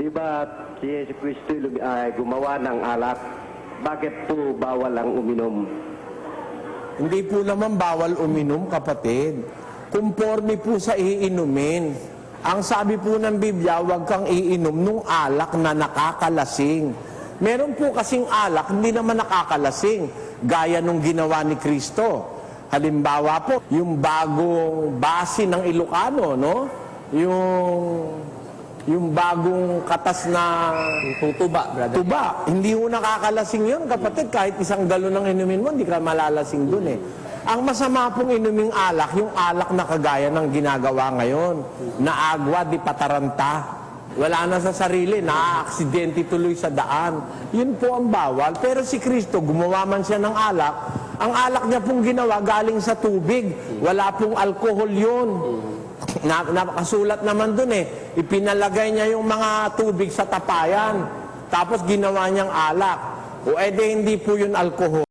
Di ba si Yesu Cristo ay gumawa ng alak? Bakit po bawal ang uminom? Hindi po naman bawal uminom, kapatid. Kumporme po sa iinumin. Ang sabi po ng Biblia, huwag kang iinom nung alak na nakakalasing. Meron po kasing alak, hindi naman nakakalasing. Gaya nung ginawa ni Kristo. Halimbawa po, yung bagong base ng Ilocano, no? Yung, yung bagong katas na Tutuba, brother. Tuba, hindi mo nakakalasing yun, kapatid. Kahit isang galon ng inumin mo, hindi ka malalasing dun eh. Ang masama pong inuming alak, yung alak na kagaya ng ginagawa ngayon, na agwa di pataranta. Wala na sa sarili, na-aksidente tuloy sa daan. Yun po ang bawal. Pero si Kristo, gumawa man siya ng alak, ang alak niya pong ginawa galing sa tubig. Wala pong alkohol yun. Na, nakasulat naman dun eh. Ipinalagay niya yung mga tubig sa tapayan. Tapos ginawa niyang alak. O edi hindi po yun alkohol.